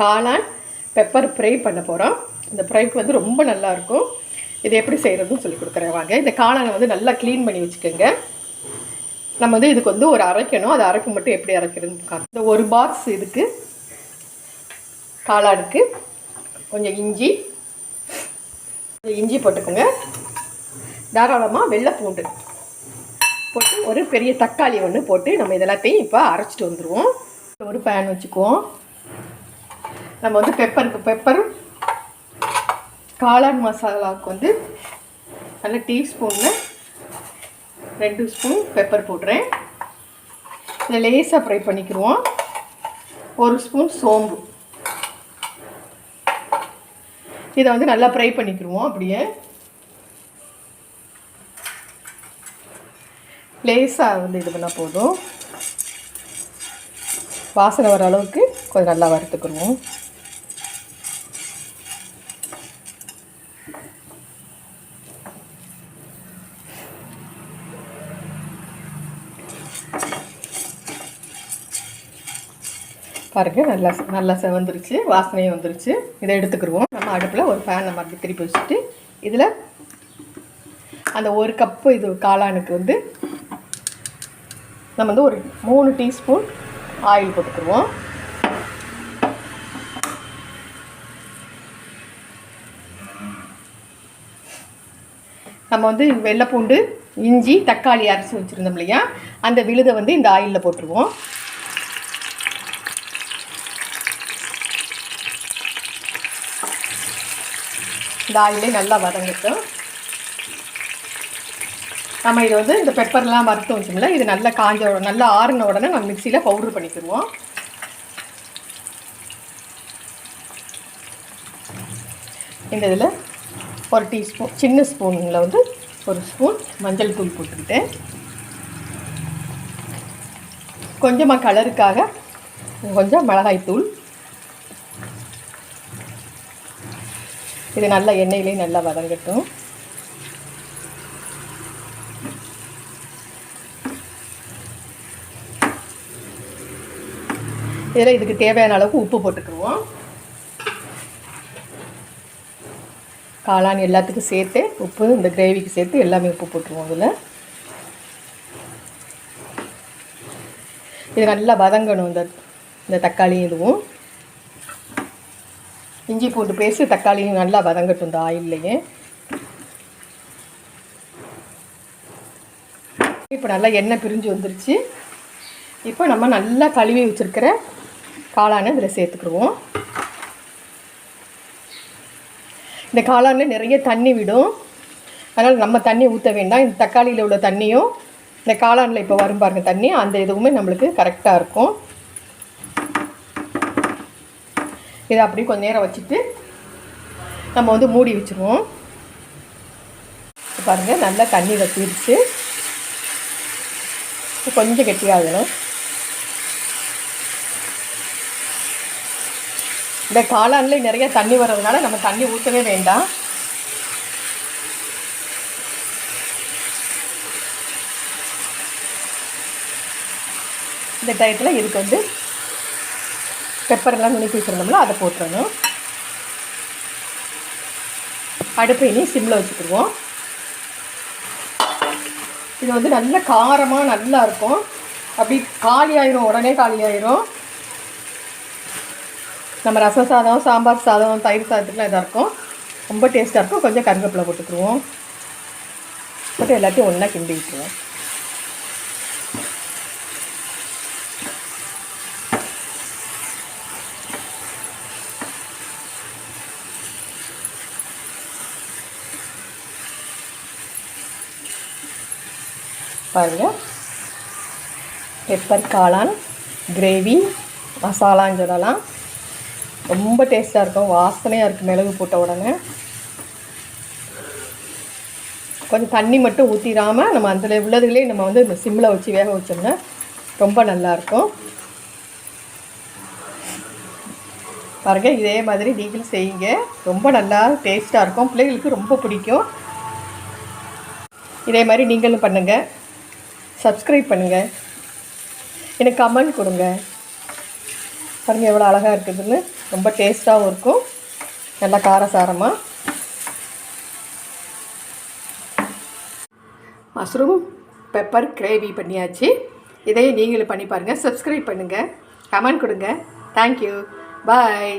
காளான் pepper fry பண்ண போகிறோம் இந்த ஃப்ரைக்கு வந்து ரொம்ப நல்லா இருக்கும் இது எப்படி செய்கிறதுன்னு சொல்லி கொடுக்குறேன் வாங்க. இந்த காளானை வந்து நல்லா க்ளீன் பண்ணி வச்சுக்கோங்க. நம்ம வந்து இதுக்கு வந்து ஒரு அரைக்கணும். அது அரைக்கும் மட்டும் எப்படி அரைக்கிறதுன்னு இந்த ஒரு பாக்ஸ் இதுக்கு காளானுக்கு கொஞ்சம் இஞ்சி கொஞ்சம் இஞ்சி போட்டுக்கோங்க. தாராளமாக வெள்ளை பூண்டு போட்டு ஒரு பெரிய தக்காளி ஒன்று போட்டு நம்ம இதெல்லாத்தையும் இப்போ அரைச்சிட்டு வந்துடுவோம் ஒரு பேன் வச்சுக்குவோம். நம்ம வந்து பெப்பருக்கு பெப்பர் காளான் மசாலாவுக்கு வந்து நல்ல டீஸ்பூனில் ரெண்டு ஸ்பூன் பெப்பர் போடுறேன். இதை லேசாக ஃப்ரை பண்ணிக்கிடுவோம் ஒரு ஸ்பூன் சோம்பு. இதை வந்து நல்லா ஃப்ரை பண்ணிக்கிடுவோம் அப்படியே. லேசாக வந்து இது பண்ணால் போதும். வாசனை வர அளவுக்கு கொஞ்சம் நல்லா வறுத்துக்கணும். பாருங்கள் நல்லா நல்லா செவந்துருச்சு வாசனையும் வந்துருச்சு. இதை எடுத்துக்கிடுவோம் நம்ம அடுப்பில் ஒரு ஃபேன் நம்ம திருப்பி வச்சுட்டு இதில் அந்த ஒரு கப்பு இது காளானுக்கு வந்து நம்ம வந்து ஒரு மூணு டீஸ்பூன் ஆயில் போட்டுக்கிடுவோம். நம்ம வந்து வெள்ளைப்பூண்டு இஞ்சி தக்காளி அரைச்சி வச்சுருந்தோம் இல்லையா? அந்த விழுதை வந்து இந்த ஆயிலில் போட்டுருவோம். இந்த ஆயிலே நல்லா வதங்கட்டும். நம்ம இது வந்து இந்த பெப்பர்லாம் வறுத்து வச்சோம்ல இது நல்லா காஞ்ச நல்லா ஆறின உடனே நம்ம மிக்சியில் பவுட்ரு பண்ணிக்கிடுவோம். இந்த இதில் ஒரு டீஸ்பூன் சின்ன ஸ்பூனில் வந்து ஒரு ஸ்பூன் மஞ்சள் தூள் போட்டுக்கிட்டேன். கொஞ்சமாக கலருக்காக கொஞ்சம் மிளகாய் தூள். இது நல்லா எண்ணெயிலே நல்லா வதங்கட்டும். இதில் இதுக்கு தேவையான அளவுக்கு உப்பு போட்டுக்குருவோம் காளான் எல்லாத்துக்கும் சேர்த்து உப்பு இந்த கிரேவிக்கு சேர்த்து எல்லாமே உப்பு போட்டுருவோம் இதில். இது நல்லா வதங்கணும் இந்த இந்த தக்காளியும் இதுவும். இஞ்சி பூண்டு பேஸ்ட்டு தக்காளியும் நல்லா வதங்கட்டும் இந்த ஆயில்லையே. இப்போ நல்லா எண்ணெய் பிரிஞ்சு வந்துருச்சு. இப்போ நம்ம நல்லா கழுவி வச்சுருக்கிற காளானை இதில் சேர்த்துக்கிடுவோம். இந்த காளானில் நிறைய தண்ணி விடும். அதனால் நம்ம தண்ணி ஊற்ற வேண்டாம். இந்த தக்காளியில் உள்ள தண்ணியும் இந்த காளானில் இப்போ வரும் பாருங்கள் தண்ணி அந்த இதுவுமே நம்மளுக்கு கரெக்டாக இருக்கும். இதை அப்படி கொஞ்ச நேரம் வச்சுட்டு நம்ம வந்து மூடி வச்சுருவோம். பாருங்கள் நல்லா தண்ணி வச்சிருச்சு கொஞ்சம் கெட்டியாகணும். இந்த காளானில் நிறைய தண்ணி வர்றதுனால நம்ம தண்ணி ஊற்றவே வேண்டாம். இந்த டயத்தில் இதுக்கு வந்து பெப்பரெல்லாம் நுணுக்கி வச்சுருந்தோம்னா அதை போட்டுடணும் அடுப்பு இனி சிம்மில் வச்சுக்கிடுவோம். இது வந்து நல்ல காரமாக நல்லா இருக்கும். அப்படி காலி ஆயிரும் உடனே காலி ஆயிரும். நம்ம ரச சாதம் சாம்பார் சாதம் தயிர் சாதத்துக்குலாம் இதாக இருக்கும். ரொம்ப டேஸ்ட்டாக இருக்கும். கொஞ்சம் கருவேப்பிலை போட்டுக்குருவோம். போட்டு எல்லாத்தையும் ஒன்றா கிண்டி விட்டுருவோம். பாருங்கள் பெப்பர் காளான் கிரேவி மசாலான்னு சொல்லலாம். ரொம்ப டேஸ்ட்டாக இருக்கும். வாசனையாக இருக்குது மிளகு போட்ட உடனே. கொஞ்சம் தண்ணி மட்டும் ஊற்றிடாமல் நம்ம அதில் உள்ளதுலேயே நம்ம வந்து இந்த சிம்மில் வச்சு வேக வச்சோம்னா ரொம்ப நல்லாயிருக்கும் பாருங்கள் இதே மாதிரி நீங்களும் செய்யுங்க. ரொம்ப நல்லா டேஸ்ட்டாக இருக்கும். பிள்ளைகளுக்கு ரொம்ப பிடிக்கும். இதே மாதிரி நீங்களும் பண்ணுங்கள் சப்ஸ்கிரைப் பண்ணுங்கள் எனக்கு கமெண்ட் கொடுங்க. பாருங்கள் எவ்வளோ அழகாக இருக்குதுன்னு. ரொம்ப டேஸ்ட்டாகவும் இருக்கும். நல்லா காரசாரமாக மஷ்ரூம் பெப்பர் கிரேவி பண்ணியாச்சு. இதையும் நீங்களும் பண்ணி பாருங்கள் சப்ஸ்கிரைப் பண்ணுங்கள் கமெண்ட் கொடுங்க. Thank you bye